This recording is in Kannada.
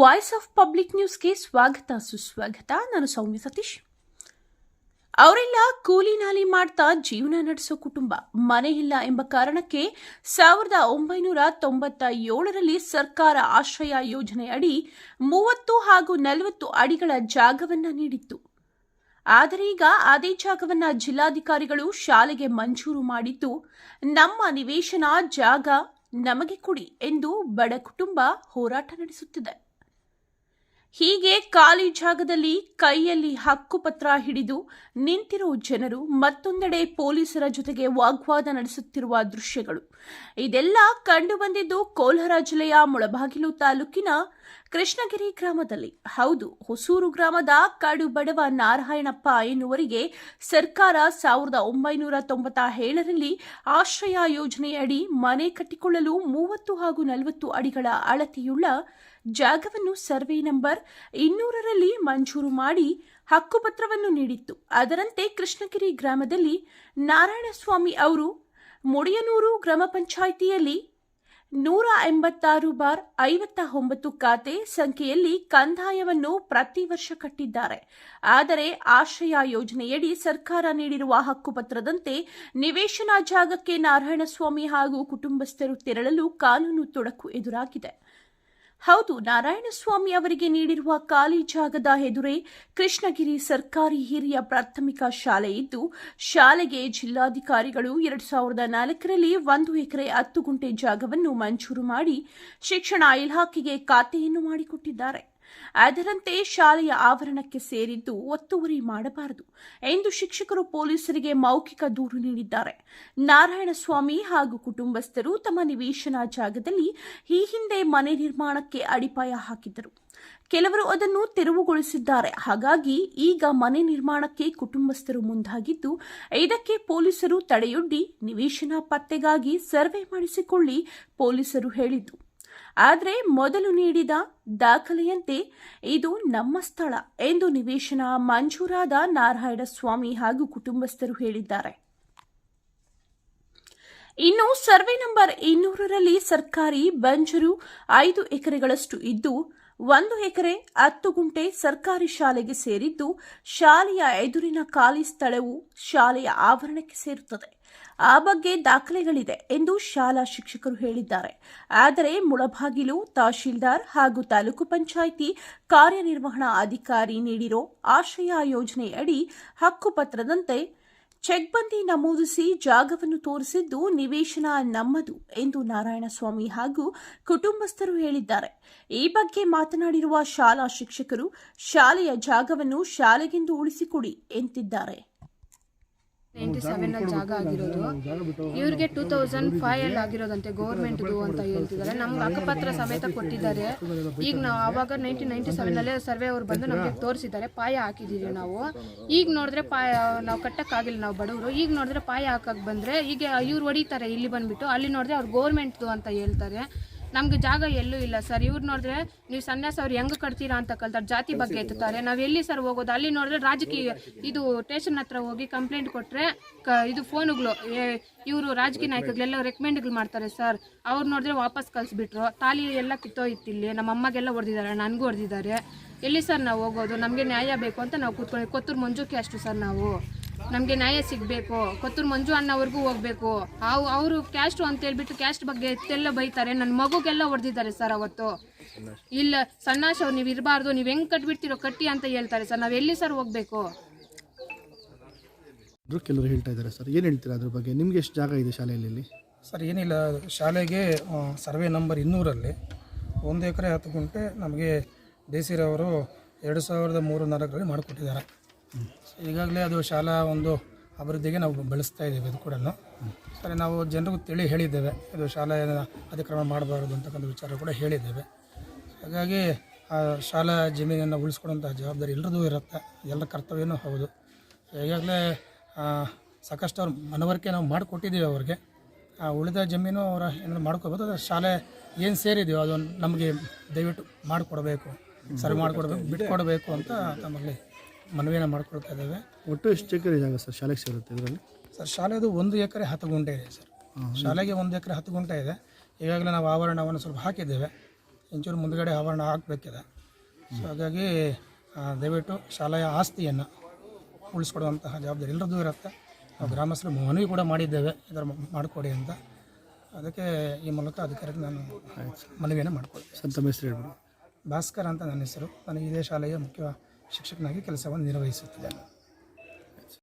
ವಾಯ್ಸ್ ಆಫ್ ಪಬ್ಲಿಕ್ ನ್ಯೂಸ್ಗೆ ಸ್ವಾಗತ, ಸುಸ್ವಾಗತ. ನಾನು ಸೌಮ್ಯ ಸತೀಶ್. ಅವರೆಲ್ಲ ಕೂಲಿ ನಾಲಿ ಮಾಡ್ತಾ ಜೀವನ ನಡೆಸೋ ಕುಟುಂಬ. ಮನೆ ಇಲ್ಲ ಎಂಬ ಕಾರಣಕ್ಕೆ ಸಾವಿರದ ಒಂಬೈನೂರ ತೊಂಬತ್ತ ಏಳರಲ್ಲಿ ಸರ್ಕಾರ ಆಶ್ರಯ ಯೋಜನೆ ಅಡಿ ಮೂವತ್ತು ಹಾಗೂ ನಲವತ್ತು ಅಡಿಗಳ ಜಾಗವನ್ನ ನೀಡಿತ್ತು. ಆದರೆ ಈಗ ಅದೇ ಜಾಗವನ್ನ ಜಿಲ್ಲಾಧಿಕಾರಿಗಳು ಶಾಲೆಗೆ ಮಂಜೂರು ಮಾಡಿದ್ದು, ನಮ್ಮ ನಿವೇಶನ ಜಾಗ ನಮಗೆ ಕೊಡಿ ಎಂದು ಬಡ ಕುಟುಂಬ ಹೋರಾಟ ನಡೆಸುತ್ತಿದೆ. ಹೀಗೆ ಖಾಲಿ ಜಾಗದಲ್ಲಿ ಕೈಯಲ್ಲಿ ಹಕ್ಕುಪತ್ರ ಹಿಡಿದು ನಿಂತಿರುವ ಜನರು ಮತ್ತೊಂದೆಡೆ ಪೊಲೀಸರ ಜೊತೆಗೆ ವಾಗ್ವಾದ ನಡೆಸುತ್ತಿರುವ ದೃಶ್ಯಗಳು. ಇದೆಲ್ಲ ಕಂಡುಬಂದಿದ್ದು ಕೋಲಾರ ಜಿಲ್ಲೆಯ ಮುಳಬಾಗಿಲು ತಾಲೂಕಿನ ಕೃಷ್ಣಗಿರಿ ಗ್ರಾಮದಲ್ಲಿ. ಹೌದು, ಹೊಸೂರು ಗ್ರಾಮದ ಕಾಡು ಬಡವ ನಾರಾಯಣಪ್ಪ ಎನ್ನುವರಿಗೆ ಸರ್ಕಾರ ಸಾವಿರದ ಒಂಬೈನೂರ ತೊಂಬತ್ತ ಏಳರಲ್ಲಿ ಆಶ್ರಯ ಯೋಜನೆಯಡಿ ಮನೆ ಕಟ್ಟಿಕೊಳ್ಳಲು ಮೂವತ್ತು ಹಾಗೂ ನಲವತ್ತು ಅಡಿಗಳ ಅಳತೆಯುಳ್ಳ ಜಾಗವನ್ನು ಸರ್ವೆ ನಂಬರ್ ಇನ್ನೂರರಲ್ಲಿ ಮಂಜೂರು ಮಾಡಿ ಹಕ್ಕುಪತ್ರವನ್ನು ನೀಡಿತ್ತು. ಅದರಂತೆ ಕೃಷ್ಣಗಿರಿ ಗ್ರಾಮದಲ್ಲಿ ನಾರಾಯಣಸ್ವಾಮಿ ಅವರು ಮುಡಿಯನೂರು ಗ್ರಾಮ ಪಂಚಾಯಿತಿಯಲ್ಲಿ ನೂರ ಎಂಬತ್ತಾರು ಬಾರ್ ಐವತ್ತ ಒಂಬತ್ತು ಖಾತೆ ಸಂಖ್ಯೆಯಲ್ಲಿ ಕಂದಾಯವನ್ನು ಪ್ರತಿ ವರ್ಷ ಕಟ್ಟಿದ್ದಾರೆ. ಆದರೆ ಆಶ್ರಯ ಯೋಜನೆಯಡಿ ಸರ್ಕಾರ ನೀಡಿರುವ ಹಕ್ಕುಪತ್ರದಂತೆ ನಿವೇಶನ ಜಾಗಕ್ಕೆ ನಾರಾಯಣಸ್ವಾಮಿ ಹಾಗೂ ಕುಟುಂಬಸ್ಥರು ತೆರಳಲು ಕಾನೂನು ತೊಡಕು ಎದುರಾಗಿದೆ. ಹೌದು, ನಾರಾಯಣಸ್ವಾಮಿ ಅವರಿಗೆ ನೀಡಿರುವ ಖಾಲಿ ಜಾಗದ ಎದುರೇ ಕೃಷ್ಣಗಿರಿ ಸರ್ಕಾರಿ ಹಿರಿಯ ಪ್ರಾಥಮಿಕ ಶಾಲೆ ಇದ್ದು, ಶಾಲೆಗೆ ಜಿಲ್ಲಾಧಿಕಾರಿಗಳು ಎರಡು ಸಾವಿರದ ನಾಲ್ಕರಲ್ಲಿ ಒಂದು ಎಕರೆ ಹತ್ತು ಗುಂಟೆ ಜಾಗವನ್ನು ಮಂಜೂರು ಮಾಡಿ ಶಿಕ್ಷಣ ಇಲಾಖೆಗೆ ಖಾತೆಯನ್ನು ಮಾಡಿಕೊಟ್ಟಿದ್ದಾರೆ. ಅದರಂತೆ ಶಾಲೆಯ ಆವರಣಕ್ಕೆ ಸೇರಿದ್ದು ಒತ್ತುವರಿ ಮಾಡಬಾರದು ಎಂದು ಶಿಕ್ಷಕರು ಪೊಲೀಸರಿಗೆ ಮೌಖಿಕ ದೂರು ನೀಡಿದ್ದಾರೆ. ನಾರಾಯಣಸ್ವಾಮಿ ಹಾಗೂ ಕುಟುಂಬಸ್ಥರು ತಮ್ಮ ನಿವೇಶನ ಜಾಗದಲ್ಲಿ ಈ ಹಿಂದೆ ಮನೆ ನಿರ್ಮಾಣಕ್ಕೆ ಅಡಿಪಾಯ ಹಾಕಿದ್ದರು. ಕೆಲವರು ಅದನ್ನು ತೆರವುಗೊಳಿಸಿದ್ದಾರೆ. ಹಾಗಾಗಿ ಈಗ ಮನೆ ನಿರ್ಮಾಣಕ್ಕೆ ಕುಟುಂಬಸ್ಥರು ಮುಂದಾಗಿದ್ದು, ಇದಕ್ಕೆ ಪೊಲೀಸರು ತಡೆಯೊಡ್ಡಿ ನಿವೇಶನ ಪತ್ತೆಗಾಗಿ ಸರ್ವೆ ಮಾಡಿಸಿಕೊಳ್ಳಿ, ಪೊಲೀಸರು ಹೇಳಿದ್ದು. ಆದರೆ ಮೊದಲು ನೀಡಿದ ದಾಖಲೆಯಂತೆ ಇದು ನಮ್ಮ ಸ್ಥಳ ಎಂದು ನಿವೇಶನ ಮಂಜೂರಾದ ನಾರಾಯಣಸ್ವಾಮಿ ಹಾಗೂ ಕುಟುಂಬಸ್ಥರು ಹೇಳಿದ್ದಾರೆ. ಇನ್ನು ಸರ್ವೆ ನಂಬರ್ ಇನ್ನೂರರಲ್ಲಿ ಸರ್ಕಾರಿ ಬಂಜರು ಐದು ಎಕರೆಗಳಷ್ಟು ಇದ್ದು ಒಂದು ಎಕರೆ ಹತ್ತು ಗುಂಟೆ ಸರ್ಕಾರಿ ಶಾಲೆಗೆ ಸೇರಿದ್ದು ಶಾಲೆಯ ಎದುರಿನ ಖಾಲಿ ಸ್ಥಳವು ಶಾಲೆಯ ಆವರಣಕ್ಕೆ ಸೇರುತ್ತದೆ. ಆ ಬಗ್ಗೆ ದಾಖಲೆಗಳಿದೆ ಎಂದು ಶಾಲಾ ಶಿಕ್ಷಕರು ಹೇಳಿದ್ದಾರೆ. ಆದರೆ ಮುಳಬಾಗಿಲು ತಹಶೀಲ್ದಾರ್ ಹಾಗೂ ತಾಲೂಕು ಪಂಚಾಯಿತಿ ಕಾರ್ಯನಿರ್ವಹಣಾ ಅಧಿಕಾರಿ ನೀಡಿರೋ ಆಶ್ರಯ ಯೋಜನೆಯಡಿ ಹಕ್ಕುಪತ್ರದಂತೆ ಚೆಕ್ ಬಂದಿ ನಮೂದಿಸಿ ಜಾಗವನ್ನು ತೋರಿಸಿದ್ದು ನಿವೇಶನ ನಮ್ಮದು ಎಂದು ನಾರಾಯಣಸ್ವಾಮಿ ಹಾಗೂ ಕುಟುಂಬಸ್ಥರು ಹೇಳಿದ್ದಾರೆ. ಈ ಬಗ್ಗೆ ಮಾತನಾಡಿರುವ ಶಾಲಾ ಶಿಕ್ಷಕರು, ಶಾಲೆಯ ಜಾಗವನ್ನು ಶಾಲೆಗೆಂದು ಉಳಿಸಿಕೊಡಿ ಎಂತಿದ್ದಾರೆ ನೈಂಟಿ ಸೆವೆನ್ ಅಲ್ಲಿ ಜಾಗ ಆಗಿರೋದು. ಇವ್ರಿಗೆ ಟೂ ತೌಸಂಡ್ ಫೈವ್ ಅಲ್ಲಿ ಆಗಿರೋದಂತೆ ಗೌರ್ಮೆಂಟ್ದು ಅಂತ ಹೇಳ್ತಿದ್ದಾರೆ. ನಮ್ಗೆ ಅಕ್ಕಪತ್ರ ಸಮೇತ ಕೊಟ್ಟಿದ್ದಾರೆ. ಈಗ ನಾವು ಆವಾಗ ನೈನ್ಟೀನ್ ನೈಂಟಿ ಸೆವೆನ್ ಅಲ್ಲೇ ಸರ್ವೆ ಅವ್ರು ಬಂದು ನಮಗೆ ತೋರಿಸಿದ್ದಾರೆ ಪಾಯ ಹಾಕಿದ್ದೀವಿ ನಾವು. ಈಗ ನೋಡಿದ್ರೆ ಪಾಯ ನಾವು ಕಟ್ಟಕ್ಕಾಗಿಲ್ಲ ನಾವು ಬಡವರು. ಈಗ ನೋಡಿದ್ರೆ ಪಾಯ ಹಾಕಕ್ ಬಂದ್ರೆ ಈಗ ಇವ್ರು ಹೊಡಿತಾರೆ ಇಲ್ಲಿ ಬಂದ್ಬಿಟ್ಟು. ಅಲ್ಲಿ ನೋಡಿದ್ರೆ ಅವ್ರು ಗೌರ್ಮೆಂಟ್ದು ಅಂತ ಹೇಳ್ತಾರೆ. ನಮ್ಗೆ ಜಾಗ ಎಲ್ಲೂ ಇಲ್ಲ ಸರ್. ಇವ್ರು ನೋಡಿದ್ರೆ ನೀವು ಸನ್ಯಾಸ ಅವ್ರು ಹೆಂಗ್ ಕಟ್ತೀರಾ ಅಂತ ಕಲ್ತಾರೆ. ಜಾತಿ ಬಗ್ಗೆ ಎತ್ತುತ್ತಾರೆ. ನಾವು ಎಲ್ಲಿ ಸರ್ ಹೋಗೋದು? ಅಲ್ಲಿ ನೋಡಿದ್ರೆ ರಾಜಕೀಯ ಇದು ಸ್ಟೇಷನ್ ಹತ್ರ ಹೋಗಿ ಕಂಪ್ಲೇಂಟ್ ಕೊಟ್ರೆ ಕ ಇದು ಫೋನುಗಳು ಇವರು ರಾಜಕೀಯ ನಾಯಕಗಳೆಲ್ಲ ರೆಕಮೆಂಡ್ಗಳು ಮಾಡ್ತಾರೆ ಸರ್. ಅವ್ರು ನೋಡಿದ್ರೆ ವಾಪಸ್ ಕಳಿಸ್ಬಿಟ್ರು. ತಾಲಿ ಎಲ್ಲ ಕಿತ್ತೋಯ್ತಿಲ್ಲಿ ನಮ್ಮ ಅಮ್ಮಗೆಲ್ಲ ಹೊಡೆದಿದ್ದಾರೆ ನನಗೂ ಹೊಡೆದಿದ್ದಾರೆ. ಎಲ್ಲಿ ಸರ್ ನಾವು ಹೋಗೋದು? ನಮಗೆ ನ್ಯಾಯ ಬೇಕು ಅಂತ ನಾವು ಕೂತ್ಕೊಳ್ಳಿ ಕೊತ್ತೂರು ಮಂಜುಕ್ಕೆ ಅಷ್ಟು ಸರ್ ನಾವು. ನಮಗೆ ನ್ಯಾಯ ಸಿಗಬೇಕು. ಕೊತ್ತೂರು ಮಂಜು ಅಣ್ಣವ್ರಿಗೂ ಹೋಗ್ಬೇಕು. ಅವು ಅವರು ಕ್ಯಾಸ್ಟು ಅಂತ ಹೇಳ್ಬಿಟ್ಟು ಕ್ಯಾಸ್ಟ್ ಬಗ್ಗೆ ಎತ್ತೆಲ್ಲ ಬೈತಾರೆ. ನನ್ನ ಮಗುಗೆಲ್ಲ ಹೊಡೆದಿದ್ದಾರೆ ಸರ್ ಅವತ್ತು. ಇಲ್ಲ ಸಣ್ಣಾಶ್ ಅವ್ರು ನೀವು ಇರಬಾರ್ದು. ನೀವು ಹೆಂಗೆ ಕಟ್ಬಿಡ್ತೀರೋ ಕಟ್ಟಿ ಅಂತ ಹೇಳ್ತಾರೆ ಸರ್. ನಾವು ಎಲ್ಲಿ ಸರ್ ಹೋಗ್ಬೇಕು? ಕೆಲವರು ಹೇಳ್ತಾ ಇದ್ದಾರೆ ಸರ್. ಏನು ಹೇಳ್ತೀರಾ ಅದ್ರ ಬಗ್ಗೆ? ನಿಮ್ಗೆ ಎಷ್ಟು ಜಾಗ ಇದೆ ಶಾಲೆಯಲ್ಲಿ ಸರ್ ಏನಿಲ್ಲ. ಶಾಲೆಗೆ ಸರ್ವೆ ನಂಬರ್ ಇನ್ನೂರಲ್ಲಿ. ಒಂದು ಎಕರೆ ಹತ್ತು ಗುಂಟೆ ನಮಗೆ ಡಿ ಸಿ ರವರು ಎರಡು ಸಾವಿರದ ಮೂರು ನಾಲ್ಕರಲ್ಲಿ ಮಾಡಿಕೊಟ್ಟಿದ್ದಾರೆ. ಈಗಾಗಲೇ ಅದು ಶಾಲಾ ಒಂದು ಅಭಿವೃದ್ಧಿಗೆ ನಾವು ಬೆಳೆಸ್ತಾ ಇದ್ದೀವಿ ಇದು ಕೂಡ ಸರಿ, ನಾವು ಜನರಿಗೂ ತಿಳಿ ಹೇಳಿದ್ದೇವೆ. ಇದು ಶಾಲಾ ಅತಿಕ್ರಮಣ ಮಾಡಬಾರ್ದು ಅಂತಕ್ಕಂಥ ವಿಚಾರ ಕೂಡ ಹೇಳಿದ್ದೇವೆ. ಹಾಗಾಗಿ ಆ ಶಾಲಾ ಜಮೀನನ್ನು ಉಳಿಸ್ಕೊಡುವಂಥ ಜವಾಬ್ದಾರಿ ಎಲ್ಲರದೂ ಇರುತ್ತೆ. ಎಲ್ಲ ಕರ್ತವ್ಯನೂ ಹೌದು. ಈಗಾಗಲೇ ಸಾಕಷ್ಟು ಅವ್ರ ಮನವರಿಕೆ ನಾವು ಮಾಡಿಕೊಟ್ಟಿದ್ದೀವಿ ಅವ್ರಿಗೆ. ಆ, ಉಳಿದ ಜಮೀನು ಅವರ ಏನಾದ್ರು ಮಾಡ್ಕೋಬೋದು ಅದು ಶಾಲೆ ಏನು ಸೇರಿದೆಯೋ ಅದು ನಮಗೆ ದಯವಿಟ್ಟು ಮಾಡಿಕೊಡ್ಬೇಕು. ಸರಿ ಮಾಡಿಕೊಡ್ಬೇಕು, ಬಿಟ್ಕೊಡ್ಬೇಕು ಅಂತ ತಮ್ಮಲ್ಲಿ ಮನವಿಯನ್ನು ಮಾಡ್ಕೊಳ್ತಾ ಇದ್ದೇವೆ. ಒಟ್ಟು ಎಷ್ಟು ಎಕರೆ ಜಾಗ ಸರ್ ಶಾಲೆಗೆ ಸೇರುತ್ತೆ ಇದರಲ್ಲಿ? ಸರ್ ಶಾಲೆದು ಒಂದು ಎಕರೆ ಹತ್ತು ಗುಂಟೆ ಇದೆ ಸರ್. ಶಾಲೆಗೆ ಒಂದು ಎಕರೆ ಹತ್ತು ಗುಂಟೆ ಇದೆ. ಈಗಾಗಲೇ ನಾವು ಆವರಣವನ್ನು ಸ್ವಲ್ಪ ಹಾಕಿದ್ದೇವೆ. ಇಂಚೂರು ಮುಂದುಗಡೆ ಆವರಣ ಹಾಕಬೇಕಿದೆ ಸೊ ಹಾಗಾಗಿ ದಯವಿಟ್ಟು ಶಾಲೆಯ ಆಸ್ತಿಯನ್ನು ಉಳಿಸ್ಕೊಡುವಂತಹ ಜವಾಬ್ದಾರಿ ಎಲ್ಲರದ್ದು ಇರುತ್ತೆ. ನಾವು ಗ್ರಾಮಸ್ಥರು ಮನವಿ ಕೂಡ ಮಾಡಿದ್ದೇವೆ. ಇದರ ಮಾಡಿಕೊಡಿ ಅಂತ. ಅದಕ್ಕೆ ಈ ಮೂಲಕ ಅಧಿಕಾರಿಗೆ ನಾನು ಮನವಿಯನ್ನು ಮಾಡಿಕೊಡ್ತೀನಿ ಸರ್ ತಮ್ಮ ಹೆಸರು ಹೇಳ್ಬಿಡಿ. ಭಾಸ್ಕರ್ ಅಂತ ನನ್ನ ಹೆಸರು. ನಾನು ಇದೇ ಶಾಲೆಯ ಮುಖ್ಯ ಶಿಕ್ಷಕನಾಗಿ ಕೆಲಸವನ್ನು ನಿರ್ವಹಿಸುತ್ತಿದ್ದೇನೆ.